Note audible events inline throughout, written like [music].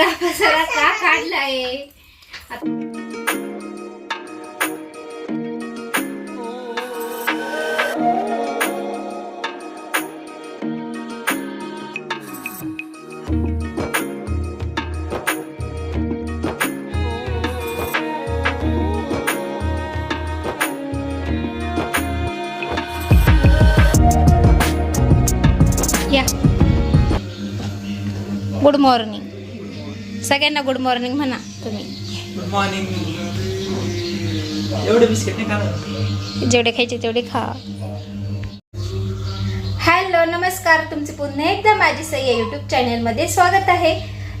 सगळा पसारा का काढलाय या गुड मॉर्निंग सगळ्यांना गुड मॉर्निंग म्हणा. तुम्ही. गुड मॉर्निंग एवढे बिस्किट नाही खाणार. जेवढे खायचे तेवढे खा. हॅलो नमस्कार. तुमचे पुन्हा एकदा माझी सई या युट्यूब चॅनलमध्ये स्वागत आहे.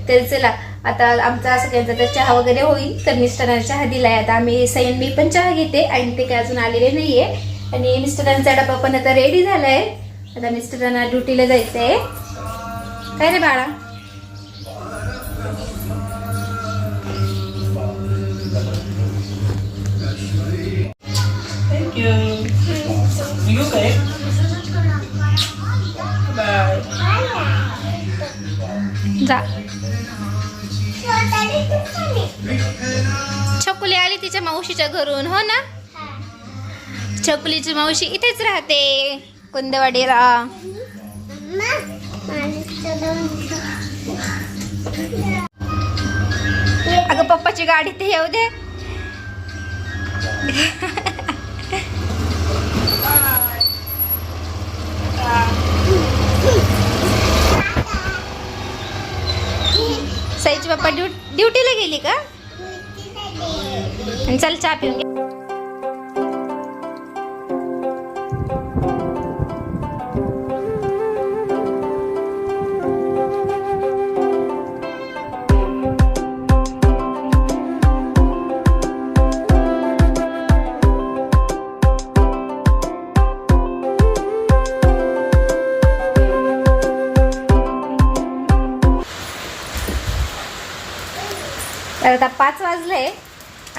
तर चला आता आमचा सगळ्यांचा तर चहा वगैरे होईल तर मिस्टरांना चहा दिलाय. आता आम्ही सई मी पण चहा घेते आणि ते काय अजून आलेले नाहीये. आणि मिस्टरांचा डबा पण आता रेडी झालाय. आता मिस्टरांना ड्युटीला जायचंय. काय रे बाळा? जा. छकुली आली तिच्या मावशीच्या घरून हो ना? छकुलीची मावशी इथेच राहते कुंदवाडीला. अगं पप्पाची गाडी ते येऊ दे. साईची पप्पा ड्यू ड्युटीला गेली का? आणि चल चहा पिऊन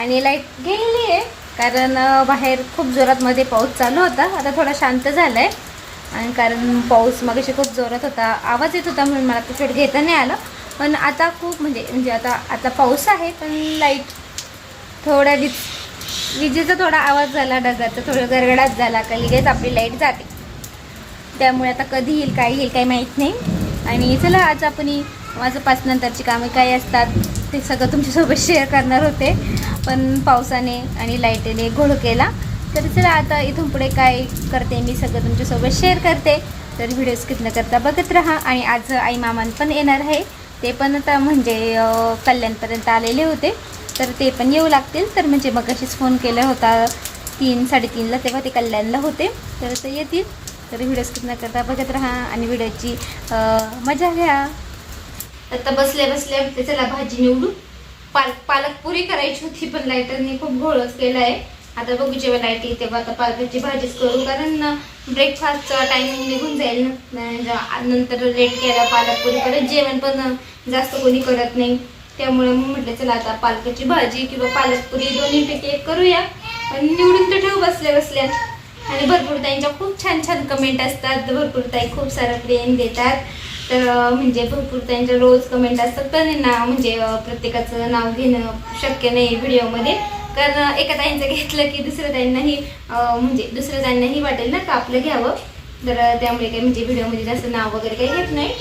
आणि लाइट गेलेली आहे. कारण बाहेर खूप जोरात मध्ये पाऊस चालू होता. आता थोडा शांत झालाय. आणि कारण पाऊस मगाशी खूप जोरात होता. आवाज येत होता म्हणून मला ते घेता नाही आलं. पण आता खूप म्हणजे म्हणजे आता आता पाऊस आहे पण लाइट थोड्या वीज विजेचा थोडा आवाज झाला ढगाचा थोडं गरगडाच झाला का लगेच आपली लाइट जाते. त्यामुळे आता कधी येईल काय येईल काही माहीत नाही. आणि चला आज आपण माझं पाच नंतरची कामे काय असतात ते सगळं तुमच्यासोबत शेअर करणार होते. पण पावसाने आणि लाईटीने घोळ केला. तर चला आता इथून पुढे काय करते मी सगळं तुमच्यासोबत शेअर करते. तर व्हिडिओ स्किप न करता बघत राहा आणि आज आई मामान पण येणार आहे. ते पण आता म्हणजे कल्याणपर्यंत आलेले होते. तर ते पण येऊ लागतील. तर म्हणजे मग अशीच फोन केला होता तीन साडेतीनला तेव्हा ते कल्याणला होते. तर ते येतील. तर व्हिडिओ स्किप न करता बघत राहा आणि व्हिडिओची मजा घ्या. आता बसल्या बसल्या चला भाजी निवडू. पालक पालकपुरी करायची होती पण लाईटरने खूप घोळच केला आहे. आता बघू जेव्हा लाइट येते तेव्हा आता पालकाची भाजीच करू कारण ब्रेकफास्टचा टायमिंग निघून जाईल ना. नंतर लेट केला पालक पुरी परत जेवण पण जास्त कोणी करत नाही. त्यामुळे मग म्हटलं चला आता पालकाची भाजी किंवा पालक पुरी दोन्हीपैकी एक करूया. आणि निवडून तर ठेवू बसल्या बसल्या. आणि भरपूर ताईंच्या खूप छान छान कमेंट असतात. भरपूर ताई खूप सारं प्रेम देतात. तर म्हणजे भरपूर त्यांच्या रोज कमेंट असतात पण त्यांना ना म्हणजे प्रत्येकाचं नाव घेणं शक्य नाही व्हिडिओमध्ये. कारण एका ताईंचं घेतलं की दुसऱ्या ताईंनाही म्हणजे दुसऱ्या ताईंनाही वाटेल ना का आपलं घ्यावं? तर त्यामुळे काही म्हणजे व्हिडिओमध्ये जास्त नाव वगैरे काही घेत नाही.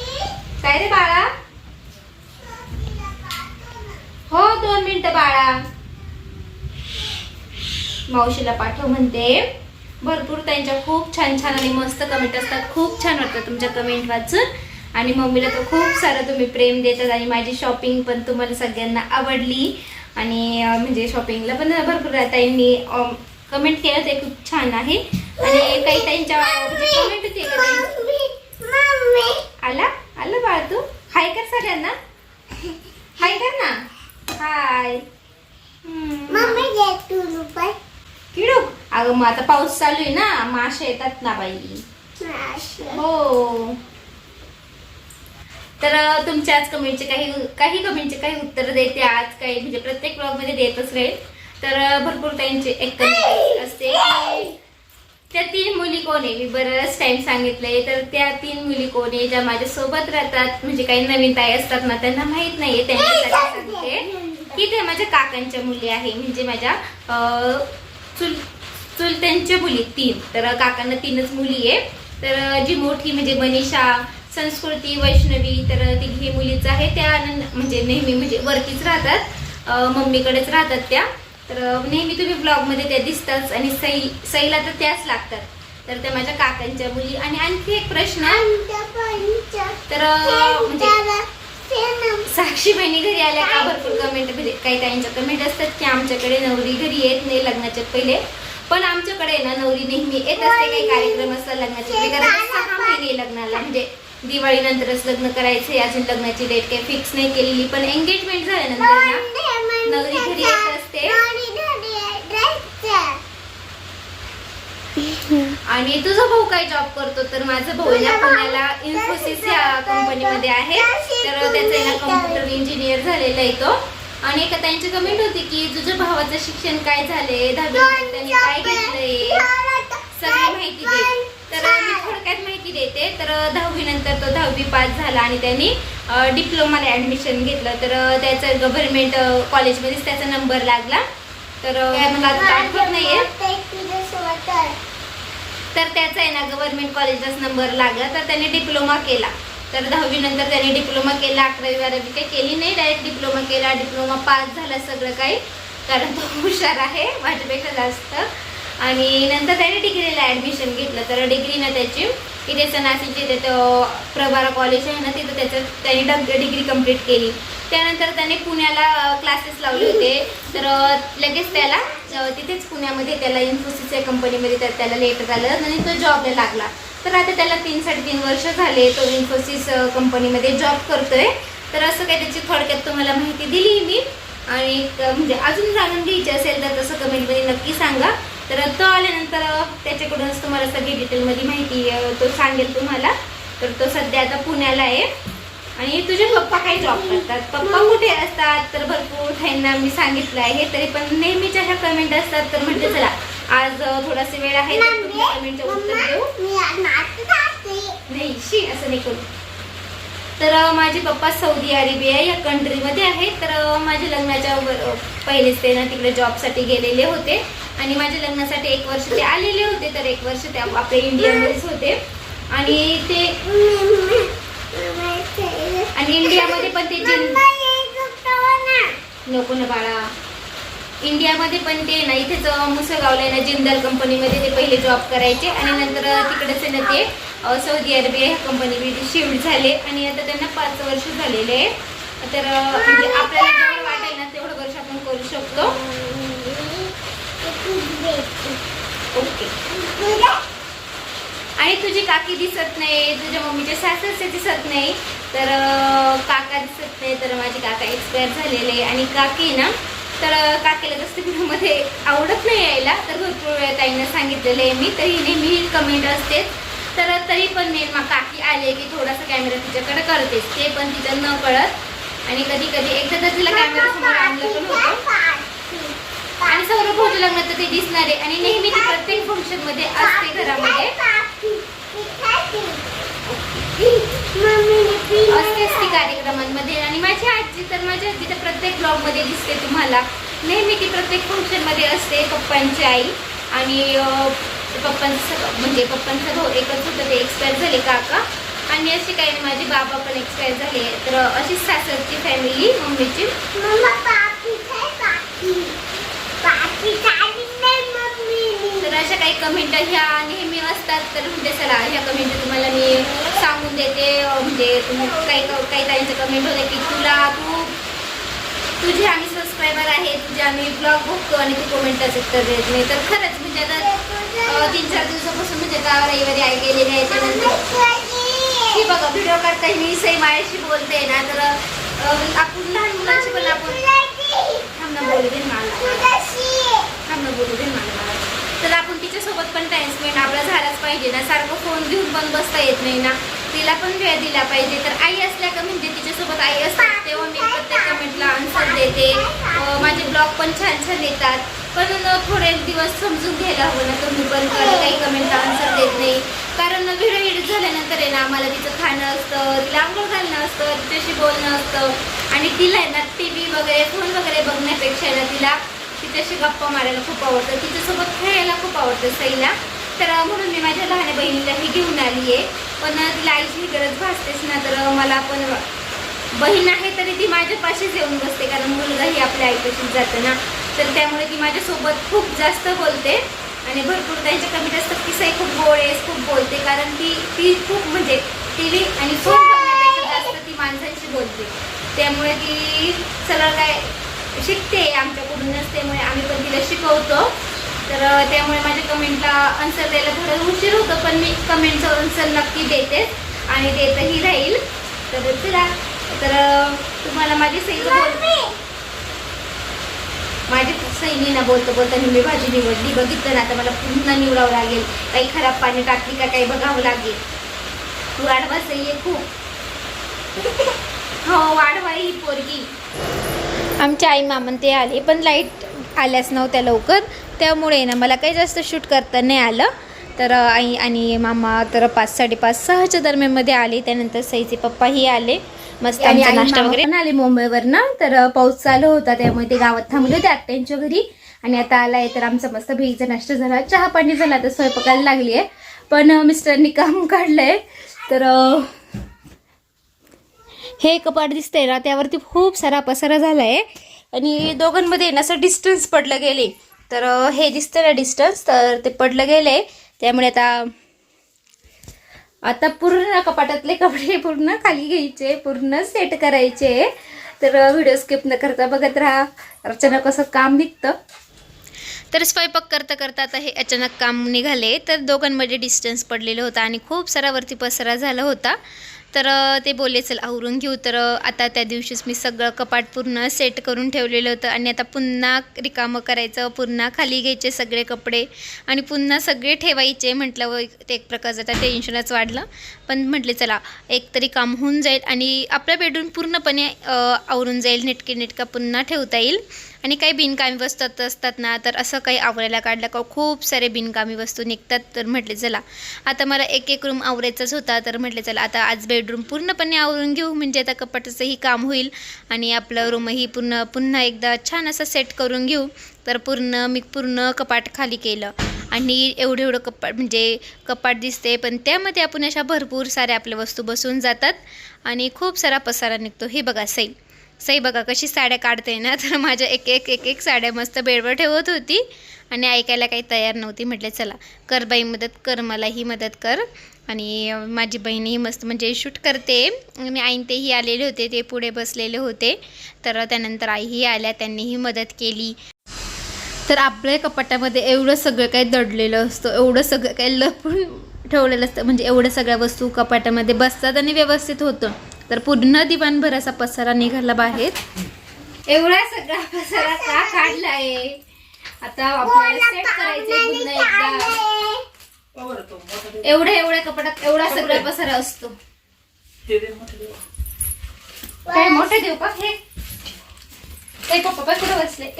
काय रे बाळा? हो दोन मिनिटं बाळा. मावशीला पाठव म्हणते. भरपूर त्यांच्या खूप छान छान आणि मस्त कमेंट असतात. खूप छान वाटतं तुमच्या कमेंट वाचून. आणि मम्मीला तर खूप सारं तुम्ही प्रेम देतात आणि माझी शॉपिंग पण तुम्हाला सगळ्यांना आवडली. आणि म्हणजे शॉपिंगला पण भरपूर ताईंनी कमेंट केलं ते खूप छान आहे. आणि काही ताईंच्या म्हणजे कमेंट होती का ताई? आला? आला बाळ तू? हाय कर सगळ्यांना. हाय कर ना. हाय अगं मग आता पाऊस चालू आहे ना. माशा येतात ना बाई. हो. तर तुमच्या आज कमेंटचे काही काही कमेंटचे काही उत्तर देते आज. काही म्हणजे प्रत्येक ब्लॉगमध्ये देतच राहील. तर भरपूर त्यांचे एक कमेंट असते त्या तीन मुली कोण आहे? मी बरंच टाइम सांगितलंय. तर त्या तीन मुली कोण आहे? ज्या माझ्या सोबत राहतात म्हणजे काही नवीन ताई असतात ना त्यांना माहीत नाहीये त्यांच्यासाठी सांगते. की ते माझ्या काकांच्या मुली आहे. म्हणजे माझ्या चुल चुलत्यांच्या मुली तीन. तर काकांना तीनच मुली आहे. तर जी मोठी म्हणजे मनीषा संस्कृती वैष्णवी तर तिघी मुलीच आहे. त्या म्हणजे नेहमी म्हणजे वरतीच राहतात. मम्मीकडेच राहतात त्या. तर नेहमी तुम्ही ब्लॉगमध्ये त्या दिसतात आणि सई सईला तर त्याच लागतात. तर त्या माझ्या काकांच्या मुली. आणि आणखी एक प्रश्न. तर म्हणजे साक्षी बहिणी घरी आल्या का भरपूर कमेंट म्हणजे काही काहींच्या कमेंट असतात की आमच्याकडे नवरी घरी येत नाही लग्नाच्या पहिले. पण आमच्याकडे ना नवरी नेहमी येत असते. काही कार्यक्रम असतात लग्नाचे पहिले. कारण सहा महिने लग्नाला. म्हणजे दिवाळी नंतरच लग्न करायचे अजून लग्नाची डेट काही फिक्स नाही केलेली पण एंगेजमेंट झाल्यानंतर ना नवरी घरी येत असते. आणि तुझा भाऊ काय जॉब करतो? तर माझा भाऊ ना पुण्याला इन्फोसिस या कंपनीमध्ये आहे. तर त्याचं ना कम्प्युटर इंजिनियर झालेला आहे तो. आणि एका त्यांची कमेंट होती की तुझ्या भावाचं शिक्षण काय झाले दहावी त्यांनी काय घेतलंय? सगळी माहिती दे. तर मी थोडक्यात माहिती देते. तर दहावी नंतर तो दहावी पास झाला आणि त्यांनी डिप्लोमाला ऍडमिशन घेतलं. तर त्याचं गव्हर्नमेंट कॉलेजमध्येच त्याचा नंबर लागला. तर मला आता आठवत नाहीये. तर त्याचा आहे ना गव्हर्नमेंट कॉलेजलाच नंबर लागला. तर त्याने डिप्लोमा केला. तर दहावी नंतर त्याने डिप्लोमा केला. अकरावी बारावी काही केली नाही. डायरेक्ट डिप्लोमा केला. डिप्लोमा पास झाला सगळं काही. कारण तो हुशार आहे माझ्यापेक्षा जास्त. आणि नंतर त्याने डिग्रीला ॲडमिशन घेतलं. तर डिग्रीनं त्याची इथे नाशिकचे तिथं प्रभारा कॉलेज आहे ना तिथं त्याचं त्याने डग डिग्री कंप्लीट केली. त्यानंतर त्याने पुण्याला क्लासेस लावले होते. तर लगेच त्याला तिथेच पुण्यामध्ये त्याला इन्फोसिस या कंपनीमध्ये तर त्याला लेटर आलं आणि तो जॉबला लागला. तर आता त्याला तीन साडेतीन वर्ष झाले तो इन्फोसिस कंपनीमध्ये जॉब करतोय. तर असं काही त्याची थोडक्यात तुम्हाला माहिती दिली मी. आणि म्हणजे अजून जाणून घ्यायची असेल तर तसं कमेंटमध्ये नक्की सांगा. तर तो आल्यानंतर त्याच्याकडूनच तुम्हाला सगळी डिटेलमध्ये माहिती तो सांगेल तुम्हाला. तर तो सध्या आता पुण्याला आहे. आणि तुझे पप्पा काय जॉब करतात? पप्पा कुठे असतात? तर भरपूर ठाईंना मी सांगितलं आहे. तरी पण नेहमीच्या ह्या कमेंट असतात. तर म्हणजे चला आज थोडासा वेळ आहे. कमेंटचे उत्तर देऊ. नाही शी असं नाही करू. तर माझे पप्पा सौदी अरेबिया या कंट्रीमध्ये आहेत. तर माझ्या लग्नाच्या पहिलेच ते ना तिकडे जॉबसाठी गेलेले होते. आणि माझ्या लग्नासाठी एक वर्ष ते आलेले होते तर एक वर्ष ते आपले आपल्या इंडियामध्येच होते. आणि ते आणि इंडियामध्ये पण ते नको ना बाळा. इंडियामध्ये पण ते ना इथेच मुसळगावला आहे ना जिंदाल कंपनीमध्ये ते पहिले जॉब करायचे. आणि नंतर तिकडेच आहे ना ते सौदी अरेबिया ह्या कंपनीमध्ये शिफ्ट झाले आणि आता त्यांना पाच वर्ष झालेले आहे तर म्हणजे आपल्याला जेवढं वाटेल ना तेवढं वर्ष आपण करू शकतो. ओके. आणि तुझी काकी दिसत नाही तुझ्या मम्मीचे सासरचे दिसत नाही. तर काका दिसत नाही तर माझे काका एक्सपायर झालेले आहे. आणि काकी ना तर काकेला काकीला जास्त व्हिडिओमध्ये आवडत नाही यायला. तर भरपूर वेळा ताईंना सांगितलेलं आहे मी तर ही नेहमी कमेंट असते. तर तरी पण मी काकी आले की थोडासा कॅमेरा तिच्याकडे करतेच ते पण तिच्या न कळत. आणि कधी कधी एकदा तर तिला कॅमेरा समोर आणलं पण होतं. आणि सौरभ भाऊच्या लग्नात तर ते दिसणार आहे. आणि नेहमी ती प्रत्येक फंक्शनमध्ये असते घरामध्ये. असतेच ती कार्यक्रमांमध्ये. आणि माझी आजी तर माझी आजी तर प्रत्येक ब्लॉगमध्ये दिसते तुम्हाला. नेहमी ती प्रत्येक फंक्शनमध्ये असते पप्पांची आई. आणि पप्पांचं म्हणजे पप्पांचा भाऊ एकच होतं ते एक्सपायर झाले काका. आणि अशी काही माझे बाबा पण एक्सपायर झाले. तर अशीच सासरची फॅमिली मम्मीची. तर अशा काही कमेंट ह्या नेहमी असतात. तर म्हणजे चला ह्या कमेंट तुम्हाला मी सांगून देते. म्हणजे काही काही ताईंचे कमेंट होते की तुला तू तुझे आम्ही सबस्क्रायबर आहे तुझे आम्ही ब्लॉग बघतो आणि तू कमेंटच उत्तर देत नाही. तर खरंच म्हणजे आता तीन चार दिवसापासून म्हणजे का रविवारी आई गेलेली आहे त्यानंतर. हे बघा व्हिडिओ काढता मी सई माझ्याशी बोलते ना तर आपण लहान मुलांशी पण आपण थांब ना बोलू दे मला. थांब ना बोलू दे मला. तर आपण तिच्यासोबत पण टाइम स्पेंड आपला झालाच पाहिजे ना. सारखं फोन घेऊन पण बसता येत नाही ना. तिला पण वेळ दिला पाहिजे. तर आई असल्या का म्हणजे तिच्यासोबत आई असतात तेव्हा मी प्रत्येक कमेंटला आन्सर देते. माझे ब्लॉग पण छान छान येतात. पण थोडे दिवस समजून घ्यायला हवं ना तुम्ही पण. काही कमेंट आन्सर देत नाही. कारण व्हिडिओ एडिट झाल्यानंतर आहे ना आम्हाला तिचं खाणं असतं तिला आंघोळ घालणं असतं तिच्याशी बोलणं असतं. आणि तिला आहे ना टी व्ही वगैरे फोन वगैरे बघण्यापेक्षा आहे ना तिला तिच्याशी गप्पा मारायला खूप आवडतं. तिच्यासोबत खेळायला खूप आवडतं सईला. तर म्हणून मी माझ्या लहान बहिणीलाही घेऊन आली आहे पण तिला आईची गरज भासतेच ना तर मला पण बहीण आहे तरी ती माझ्यापाशीच येऊन बसते कारण मुलगाही आपल्या आईपाशीच जातं ना. तर त्यामुळे ती माझ्यासोबत खूप जास्त बोलते आणि भरपूर त्यांच्या कमी जास्त की खूप गोळ आहेस खूप बोलते कारण ती ती खूप म्हणजे टी व्ही आणि फोन बघण्यापेक्षा जास्त ती माणसांशी बोलते. त्यामुळे ती चला काय शिकते आमच्याकडूनच त्यामुळे आम्ही पण तिला शिकवतो. तर त्यामुळे माझ्या कमेंटला आन्सर द्यायला थोडं उशीर होतं पण मी कमेंटचं आन्सर नक्की देते आणि देतही राहील. तर चला. तर तुम्हाला माझी सई बोल माझी सैनी ना बोलतो बोलताना मी भाजी निवडली. बघितलं ना आता मला पुन्हा निवडावं लागेल. काही खराब पाणी टाकली का काही बघावं लागेल. तू वाढवा सई आहे खूप. हो वाढवा ही पोरगी. आमच्या आई मामन ते आले पण लाइट आल्याच नव्हत्या लवकर. त्यामुळे ना मला काही जास्त शूट करता नाही आलं. तर आई आणि मामा तर पाच साडेपाच सहाच्या दरम्यानमध्ये आले. त्यानंतर सईचे पप्पाही आले. मस्त आमचा नाश्ता वगैरे. आले मुंबईवर ना. तर पाऊस चालू होता त्यामुळे ते गावात थांबले होते आत्यांच्या घरी. आणि आता आलाय तर आमचा मस्त भेळीचा नाश्ता झाला. चहा पाणी झाला तर स्वयंपाकाला लागली आहे. पण मिस्टरनी काम काढलंय. तर हे कपाट दिसतंय ना त्यावरती खूप सारा पसारा झालाय. आणि दोघांमध्ये ना असं डिस्टन्स पडलं गेले तर हे दिसतं ना डिस्टन्स तर ते पडलं गेले त्यामुळे आता आता पूर्ण कपाटातले कपडे पूर्ण खाली घ्यायचे पूर्ण सेट करायचे. तर व्हिडिओ स्किप न करता बघत राहा. अचानक असं काम निघतं. तर स्वयंपाक करता करता आता हे अचानक काम निघाले. तर दोघांमध्ये डिस्टन्स पडलेलं होतं आणि खूप सारा वरती पसरा झाला होता. तर ते बोलले चल आवरून घेऊ. तर आता त्या दिवशीच मी सगळं कपाट पूर्ण सेट करून ठेवलेलं होतं आणि आता पुन्हा रिकामं करायचं पुन्हा खाली घ्यायचे सगळे कपडे आणि पुन्हा सगळे ठेवायचे म्हटलं ते एक प्रकारचं आता टेन्शनच वाढलं. पण म्हटले चला एक तरी काम होऊन जाईल आणि आपलं बेडरूम पूर्णपणे आवरून जाईल नेटके नेटका पुन्हा ठेवता येईल. आणि काही बिनकामी वस्तू असतात ना तर असं काही आवरायला काढलं का खूप सारे बिनकामी वस्तू निघतात तर म्हटले चला. आता मला एक एक रूम आवरायचाच होता तर म्हटले चला आता आज बेडरूम पूर्णपणे आवरून घेऊ म्हणजे आता कपाटाचंही काम होईल आणि आपलं रूमही पूर्ण पुन्हा एकदा छान असं सेट करून घेऊ. तर पूर्ण मी पूर्ण कपाट खाली केलं. आणि एवढं एवढं कपाट म्हणजे कपाट दिसते पण त्यामध्ये आपण अशा भरपूर साऱ्या आपल्या वस्तू बसून जातात आणि खूप सारा पसारा निघतो. हे बघा सैल सई बघा कशी साड्या काढते ना तर माझ्या एक एक एक एक साड्या मस्त बेडवर ठेवत होती आणि ऐकायला काही तयार नव्हती. म्हटलं चला कर बाई मदत कर मलाही मदत कर. आणि माझी बहिणीही मस्त म्हणजे शूट करते. आणि आईन तेही आलेले होते ते पुढे बसलेले होते. तर त्यानंतर आईही आल्या त्यांनीही मदत केली. तर आपल्या कपाटामध्ये एवढं सगळं काही दडलेलं असतं एवढं सगळं काही लपून ठेवलेलं असतं. म्हणजे एवढं सगळ्या वस्तू कपाटामध्ये बसतात आणि व्यवस्थित होतं. तर पूर्ण दिवाणभर असा पसारा निघाला बाहेर. एवढा सगळा पसारा का काढलाय? आता आपल्याला सेट पुन्हा एकदा. एवढ्या एवढ्या कपाटात एवढा सगळा पसारा असतो. काय मोठं देऊ का? हे. ते पप्पा कुठं बसले?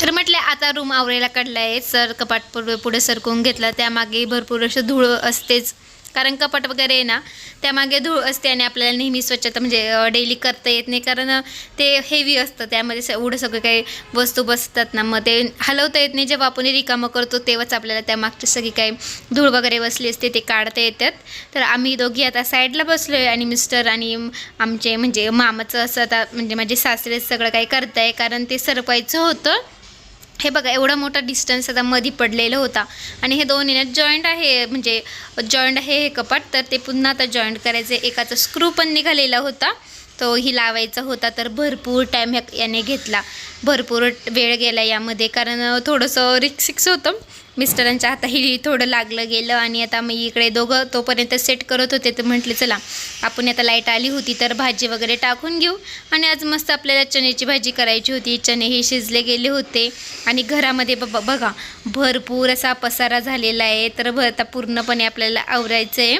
तर म्हटलं आता रूम आवरायला काढलाय. सर कपाट पुढे पुढे सरकवून घेतला. त्यामागे भरपूर असं धूळ असतेच. कारण कपाट वगैरे आहे ना त्यामागे धूळ असते आणि आपल्याला नेहमी स्वच्छता म्हणजे डेली करता येत नाही. कारण ते हेवी असतं. त्यामध्ये एवढं सगळं काही वस्तू बसतात ना. मग ते हलवता येत नाही. जेव्हा आपण रिकामं करतो तेव्हाच आपल्याला त्या मागची सगळी काही धूळ वगैरे बसली असते ते काढता येतात. तर आम्ही दोघी आता साईडला बसलो आहे आणि मिस्टर आणि आमचे म्हणजे मामाचं असं आता म्हणजे माझे सासरे सगळं काही करताय. कारण ते सरपायचं होतं. हे बघा एवढा मोठा डिस्टन्स आता मधी पडलेला होता. आणि हे दोन येण्यात जॉईंट आहे म्हणजे जॉईंट आहे हे कपाट तर ते पुन्हा आता जॉईंट करायचे एकाचा स्क्रू पण निघालेला होता. तो ही लावायचा होता तर भरपूर टाईम ह्या याने घेतला. भरपूर वेळ गेला यामध्ये कारण थोडंसं रिक्सिक्स होतं. मिस्टरांच्या हाताही थोडं लागलं गेलं आणि आता मी इकडे दोघं तोपर्यंत सेट करत होते तर म्हटले चला आपण आता लाइट आली होती तर भाजी वगैरे टाकून घेऊ. आणि आज मस्त आपल्याला चण्याची भाजी करायची होती. चणे हे शिजले गेले होते. आणि घरामध्ये ब बघा भरपूर असा पसारा झालेला आहे. तर भ आता पूर्णपणे आपल्याला आवरायचं आहे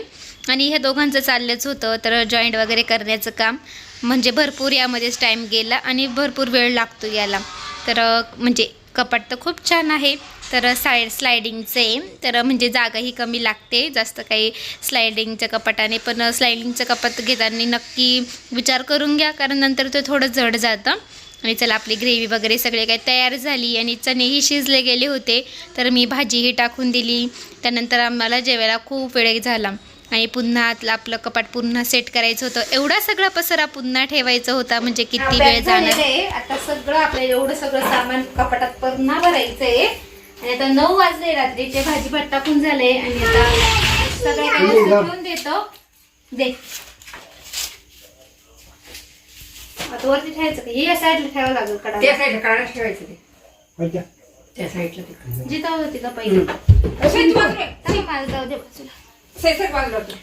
आणि ह्या दोघांचं चाललंच होतं. तर जॉईंट वगैरे करण्याचं काम. म्हणजे भरपूर यामध्येच टाईम गेला आणि भरपूर वेळ लागतो याला. तर म्हणजे कपाट तर खूप छान आहे. तर साईड स्लायडिंगचं आहे तर म्हणजे जागाही कमी लागते जास्त काही स्लायडिंगच्या कपाटाने. पण स्लायडिंगचं कपाट घेताना नक्की विचार करून घ्या कारण नंतर ते थोडं जड जातं. आणि चला आपली ग्रेव्ही वगैरे सगळे काही तयार झाली आणि चणेही शिजले गेले होते तर मी भाजीही टाकून दिली. त्यानंतर आम्हाला जेवायला खूप वेळ झाला. आणि पुन्हा आतलं आपलं कपाट पुन्हा सेट करायचं होतं. एवढा सगळा पसरा पुन्हा ठेवायचा होता म्हणजे किती वेळ जाणार? आता सगळं आपल्याला एवढं सगळं सामान कपाटात पुन्हा भरायचंय. आणि आता नऊ वाजले रात्रीचे भाजी भात टाकून झाले आणि आता सगळे काही वस्तू ठेवून देतो. दे. आता वरती ठेवायचं का? हे या साईडला ठेवावं लागेल त्या कडा साईडला काढा ठेवायचं ते. त्या साईडला तिकडे जिथं होती का पहिले? बाजूला. मला जाऊ दे बाजूला होतं.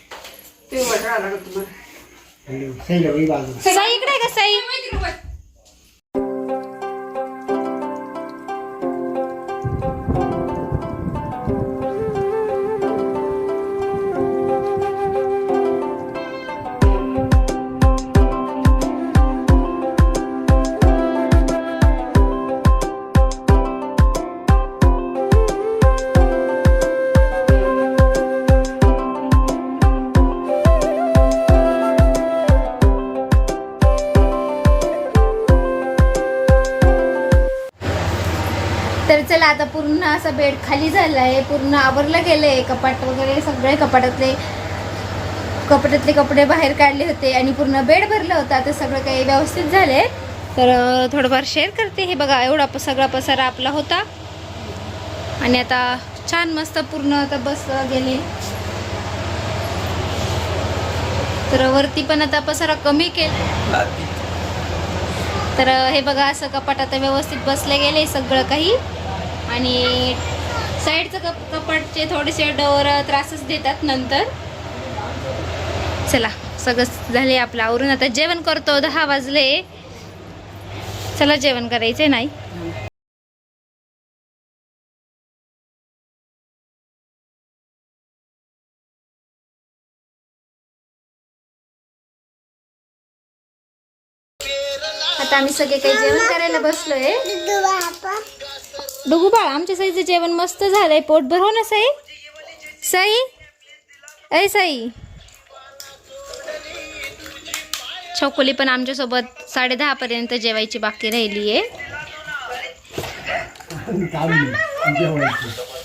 वर राहा लागत तुम्हाला? साई इकडे आहे का साई? तर चला आता पूर्ण असा बेड खाली झाला आहे पूर्ण आवरलं गेलं आहे कपाट वगैरे सगळे कपाटातले कपाटातले कपडे बाहेर काढले होते आणि पूर्ण बेड भरलं होतं. आता सगळं काही व्यवस्थित झाले तर थोडंफार शेअर करते. हे बघा एवढा प- सगळा पसारा आपला होता. आणि आता छान मस्त पूर्ण आता बस गेले. तर वरती पण आता पसारा कमी केला. तर हे बघा असं कपाट आता व्यवस्थित बसले गेले सगळं काही. आणि साईडचं कप कपाटचे थोडेसे डोर त्रासच देतात नंतर. चला सगळं झाले आपलं आवरून. आता जेवण करतो दहा वाजले. चला जेवण करायचे नाही. आता आम्ही सगळे काही जेवण करायला बसलोय. बघू बाळ आमच्या साईचं जेवण मस्त झालंय पोट भरव हो ना साई? साई? अय साई. छोकोली पण आमच्यासोबत साडे दहा पर्यंत जेवायची बाकी राहिली आहे [laughs]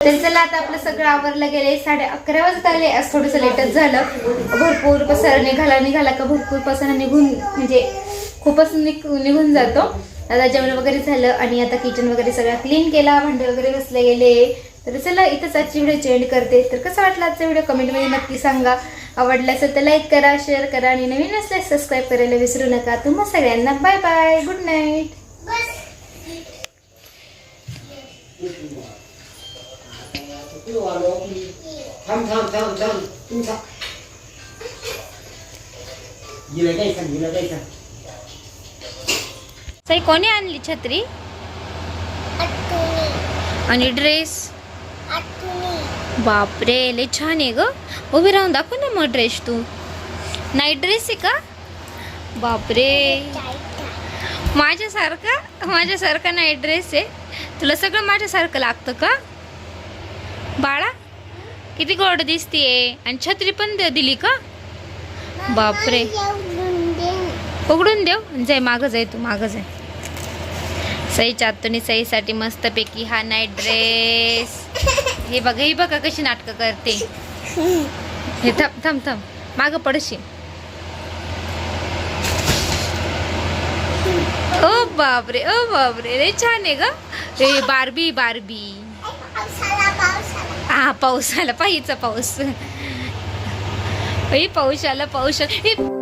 तर चला आता आपलं सगळं आवरलं गेले साडे अकरा वाजता आले. आज थोडंसं लेटच झालं. भरपूर पसारा निघाला निघाला का भरपूर पसारा निघून म्हणजे खूपच निघ निघून जातो. आता जेवण वगैरे झालं आणि आता किचन वगैरे सगळं क्लीन केला. भांडे वगैरे बसले गेले. तर चला इथंच आजची व्हिडिओ चेंज करते. तर कसं वाटलं आजचा व्हिडिओ कमेंटमध्ये नक्की सांगा. आवडला असेल तर लाईक करा शेअर करा आणि नवीन असल्यास सबस्क्राईब करायला विसरू नका. तुम्हा सगळ्यांना bye bye good night [laughs] Sai कोणी आणली छत्री? आणि ड्रेस? बापरे लय छान आहे ग. उभी राहून दाखव ना मग ड्रेस तू. नाईट ड्रेस आहे का? बापरे. [laughs] माझ्यासारखा माझ्यासारखा नाईट ड्रेस आहे. तुला सगळं माझ्यासारखं लागतं का? बाळा किती गोड दिसतीये. आणि छत्री पण दिली का? बापरे. उघडून देव जाय मागं जाय तू मागं जाय. सई आतून सईसाठी मस्तपैकी हा नाईट ड्रेस हे बघा ही बघा कशी नाटकं करते. हे थांब थांब थांब. मागं पडशी. ओ बापरे ओ बापरे. रे छान आहे ग. रे बारबी बारबी हा पाऊस आला पाहिजे पाऊस पाऊस आला पाऊस आला.